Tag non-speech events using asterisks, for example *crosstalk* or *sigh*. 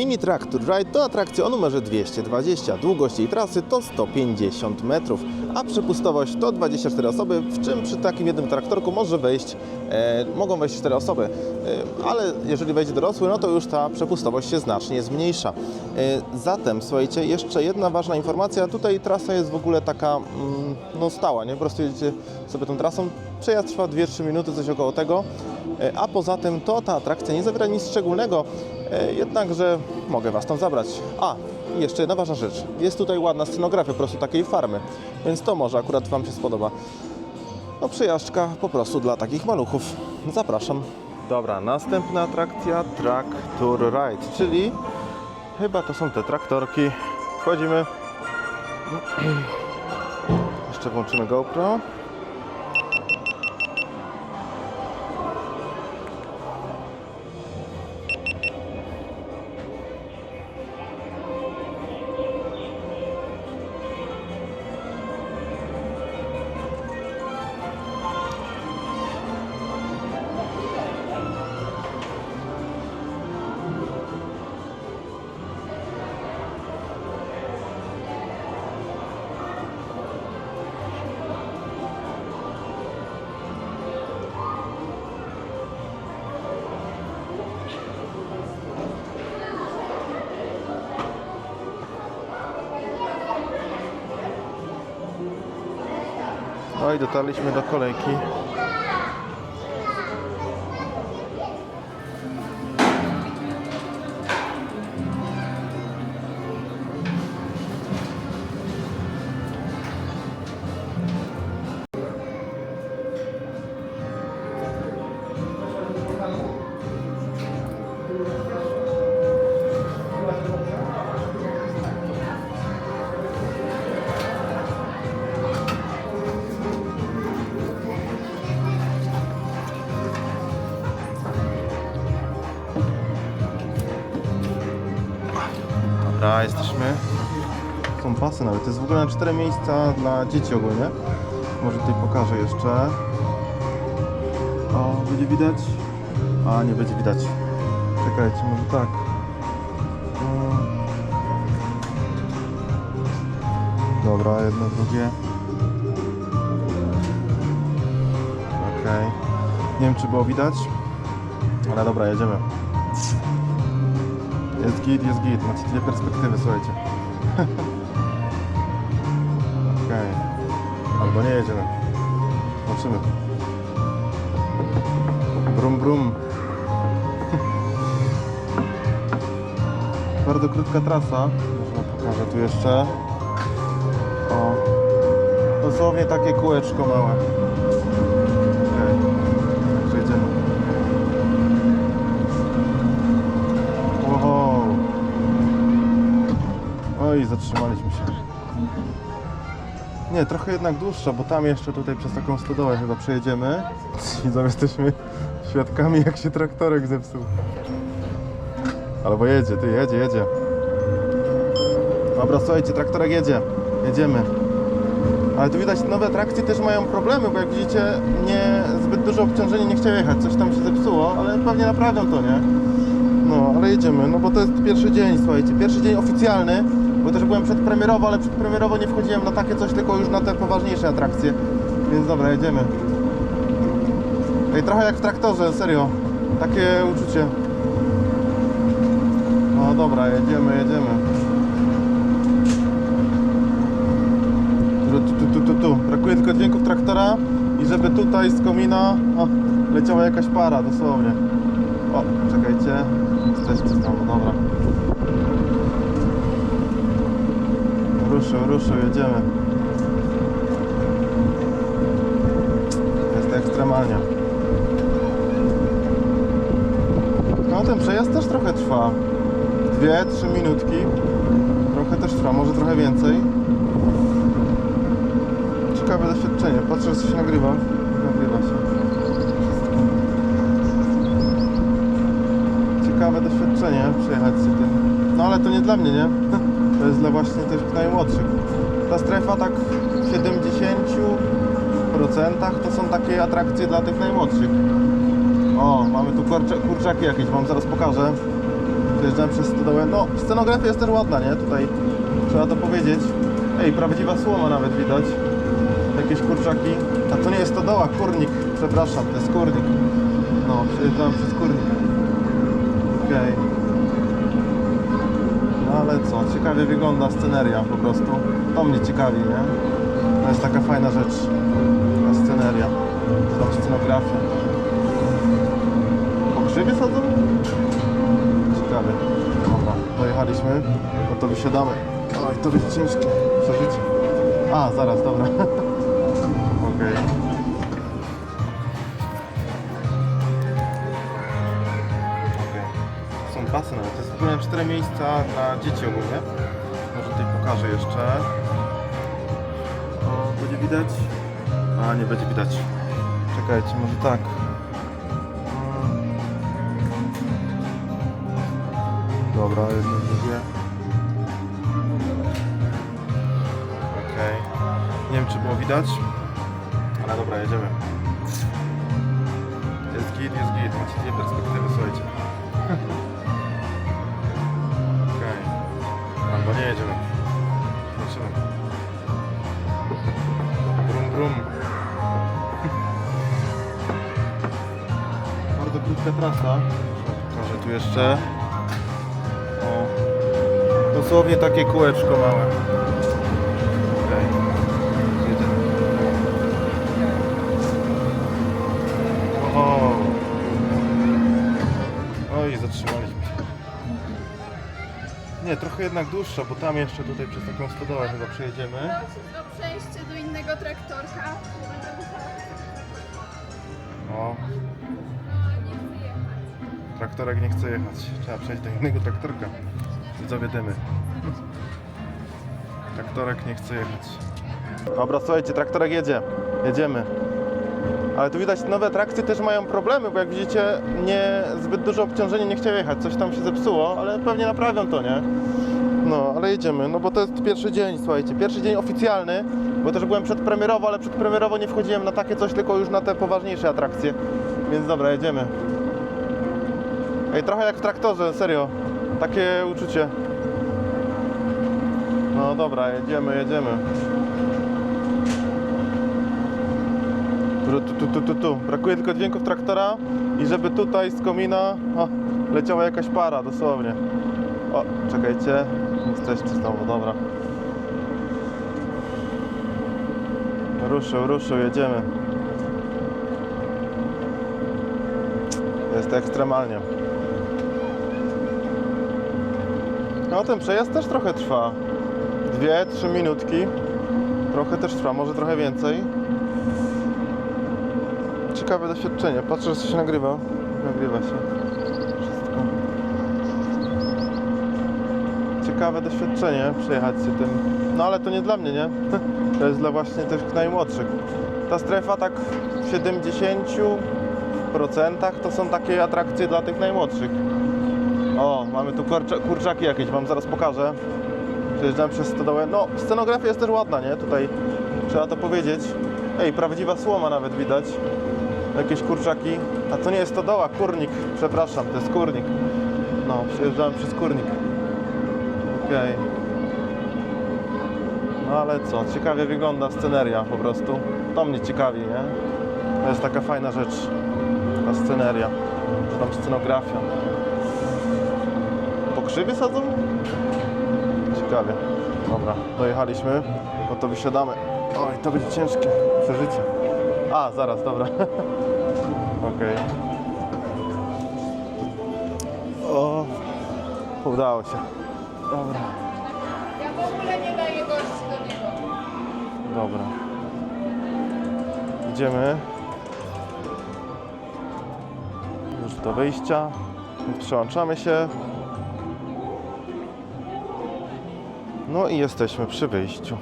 Mini Tractor Ride to atrakcja o numerze 220. Długość jej trasy to 150 metrów, a przepustowość to 24 osoby, w czym przy takim jednym traktorku może wejść, e, mogą wejść 4 osoby. E, ale jeżeli wejdzie dorosły, no to już ta przepustowość się znacznie zmniejsza. E, zatem, słuchajcie, jeszcze jedna ważna informacja. Tutaj trasa jest w ogóle taka mm, no stała, nie? Po prostu jedziecie sobie tą trasą. Przejazd trwa 2-3 minuty, coś około tego. E, A poza tym to ta atrakcja nie zawiera nic szczególnego, jednakże mogę Was tam zabrać. A, jeszcze jedna ważna rzecz. Jest tutaj ładna scenografia po prostu takiej farmy, więc to może akurat Wam się spodoba. No przejażdżka po prostu dla takich maluchów. Zapraszam. Dobra, następna atrakcja Traktor Ride, czyli chyba to są te traktorki. Wchodzimy. *clears throat* Jeszcze włączymy GoPro. No i dotarliśmy do kolejki. Dobra, jesteśmy. Są pasy nawet. To jest w ogóle na cztery miejsca dla dzieci ogólnie. Może tutaj pokażę jeszcze. O, będzie widać? A, nie będzie widać. Czekajcie, może tak. Dobra, jedno, drugie. Okej. Nie wiem, czy było widać. Ale dobra, jedziemy. Jest git, jest git. Macie dwie perspektywy, słuchajcie. *laughs* Okej. Albo nie jedziemy. Zobaczymy. Brum, brum. *laughs* Bardzo krótka trasa. Może pokażę tu jeszcze. O. Dosłownie takie kółeczko małe. Okej. Oj, zatrzymaliśmy się. Nie, trochę jednak dłuższa, bo tam jeszcze tutaj przez taką stodołę chyba przejedziemy. *laughs* Widzą, jesteśmy świadkami jak się traktorek zepsuł. Albo jedzie, ty jedzie, jedzie. Dobra, słuchajcie, traktorek jedzie. Jedziemy. Ale tu widać, nowe atrakcje też mają problemy, bo jak widzicie, nie zbyt duże obciążenie nie chciało jechać, coś tam się zepsuło, ale pewnie naprawią to, nie? No, ale jedziemy, no bo to jest pierwszy dzień, słuchajcie, pierwszy dzień oficjalny, bo też byłem przedpremierowo, ale przedpremierowo nie wchodziłem na takie coś, tylko już na te poważniejsze atrakcje. Więc dobra, jedziemy. Ej, trochę jak w traktorze, serio. Takie uczucie. No dobra, jedziemy, jedziemy. Tu, tu, tu, tu, tu. Brakuje tylko dźwięków traktora i żeby tutaj z komina o, leciała jakaś para, dosłownie. O, czekajcie. Jesteśmy znowu, dobra. Ruszył, ruszył, jedziemy. Jest ekstremalnie. No ten przejazd też trochę trwa. Dwie, trzy minutki. Trochę też trwa, może trochę więcej. Ciekawe doświadczenie. Patrzę, że się nagrywa. Nagrywa się. ciekawe doświadczenie przejechać się tym. No ale to nie dla mnie, nie? To jest dla właśnie tych najmłodszych. Ta strefa tak w 70% to są takie atrakcje dla tych najmłodszych. O, mamy tu kurcza, kurczaki jakieś, wam zaraz pokażę. Przejeżdżałem przez stodołę. No, scenografia jest też ładna, nie? Tutaj trzeba to powiedzieć. Ej, prawdziwa słoma nawet widać. Jakieś kurczaki. A to nie jest stodoła, kurnik. Przepraszam, to jest kurnik. No, przejeżdżałem przez kurnik. Okej. No ale co, ciekawie wygląda sceneria po prostu. To mnie ciekawi, nie? To jest taka fajna rzecz. Ta sceneria. Tam scenografia. Po grzywie sadzą? Ciekawie. Dobra, dojechaliśmy. No to wysiadamy. Oj, to będzie ciężkie przeżycie. A, zaraz, dobra. *laughs* Okej. Są pasy nawet. Ogóle cztery miejsca dla dzieci ogólnie. Może tutaj pokażę jeszcze. O, będzie widać? A, nie będzie widać. Czekajcie, może tak. Mm. Dobra, jedno, drugie. Okej. Nie wiem, czy było widać, ale dobra, jedziemy. Jest git, jest git. Macie dwie perspektywy, słuchajcie. *laughs* nie jedziemy. Zobaczymy. Brum, brum. *laughs* Bardzo krótka trasa. Może tu jeszcze. O. Dosłownie takie kółeczko małe. Jednak dłuższa, bo tam jeszcze tutaj przez taką stodołę chyba przejedziemy. Prosić o przejście do innego traktorka. O, No, jechać. traktorek nie chce jechać. Trzeba przejść do innego traktorka. Widzowie dymy. Traktorek nie chce jechać. Dobra, słuchajcie, traktorek jedzie. Jedziemy. Ale tu widać, nowe trakcje też mają problemy, bo jak widzicie, nie zbyt duże obciążenie nie chciał jechać. Coś tam się zepsuło, ale pewnie naprawią to, nie? No, ale jedziemy, no bo to jest pierwszy dzień, słuchajcie, pierwszy dzień oficjalny, bo też byłem przedpremierowo, ale przedpremierowo nie wchodziłem na takie coś, tylko już na te poważniejsze atrakcje. Więc dobra, jedziemy. Ej, trochę jak w traktorze, serio. Takie uczucie. No dobra, jedziemy, jedziemy. Tu, tu, tu, tu, tu. Brakuje tylko dźwięków traktora i żeby tutaj z komina o, leciała jakaś para, dosłownie. O, czekajcie. Jesteście znowu, dobra. Ruszył, ruszył, jedziemy. Jest ekstremalnie. No ten przejazd też trochę trwa. Dwie, trzy minutki. Trochę też trwa, może trochę więcej. Ciekawe doświadczenie. Patrzę, że się nagrywa. Nagrywa się. Ciekawe doświadczenie przejechać się tym. No ale to nie dla mnie, nie? *laughs* To jest dla właśnie tych najmłodszych. Ta strefa tak w 70% to są takie atrakcje dla tych najmłodszych. O, mamy tu kurcza, kurczaki jakieś, wam zaraz pokażę. Przejeżdżałem przez stodołę. No, scenografia jest też ładna, nie? Tutaj trzeba to powiedzieć. Ej, prawdziwa słoma nawet widać. Jakieś kurczaki. A to nie jest stodoła, kurnik. Przepraszam, to jest kurnik. No, przejeżdżałem przez kurnik. Okej. No ale co, ciekawie wygląda sceneria po prostu. To mnie ciekawi, nie? To jest taka fajna rzecz. Ta sceneria. Czy tam scenografia. Po krzywie sadzą? Ciekawie. Dobra, dojechaliśmy. No to wysiadamy. Oj, to będzie ciężkie przeżycie. A, zaraz, dobra. *laughs* Okej. O, udało się. Dobra, Ja w ogóle nie daję gości do niego. dobra. Idziemy. Już do wyjścia. Przełączamy się. No i jesteśmy przy wyjściu.